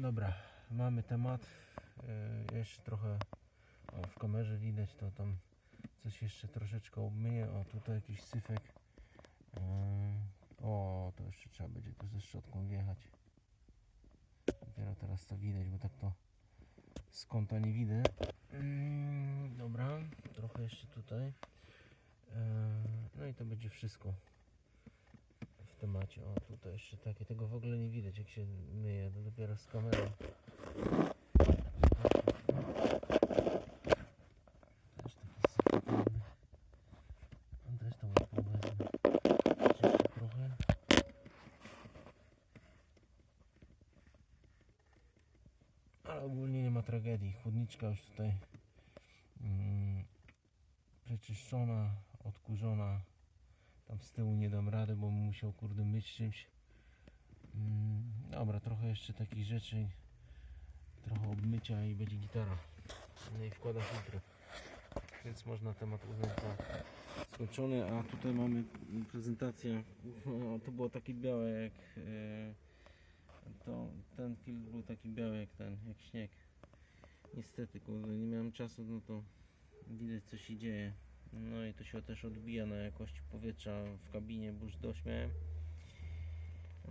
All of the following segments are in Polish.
Dobra, mamy temat. Jeszcze trochę o, w kamerze widać, to tam coś jeszcze troszeczkę obmyję. O, tutaj jakiś syfek. Yy, o, to jeszcze trzeba będzie tu ze szczotką wjechać. Dopiero teraz to widać, bo tak to z kąta nie widzę. Mm, dobra, trochę jeszcze tutaj. Yy, no i to będzie wszystko temacie. Tutaj jeszcze takie. Tego w ogóle nie widać, jak się myje. To dopiero z kamerą. Też taki. On też tą łapą wezmę. Jeszcze trochę. Ale ogólnie nie ma tragedii. Chłodniczka już tutaj mm, przeczyszczona, odkurzona. Tam z tyłu nie dam rady, bo musiał kurde myć czymś. Mm, dobra, trochę jeszcze takich rzeczy. Trochę obmycia i będzie gitara. No i wkłada filtry. Więc można temat uznać za skończony. A tutaj mamy prezentację. O, to było takie białe jak e, to, ten film był taki biały jak ten, jak śnieg. Niestety, kurde, nie miałem czasu, no to widać co się dzieje. No i to się też odbija na jakości powietrza w kabinie, bo już dość miałem.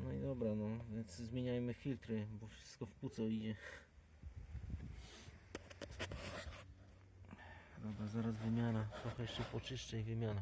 No i dobra, no, więc zmieniajmy filtry, bo wszystko w puco idzie. Dobra, zaraz wymiana. Trochę jeszcze poczyszczę i wymiana.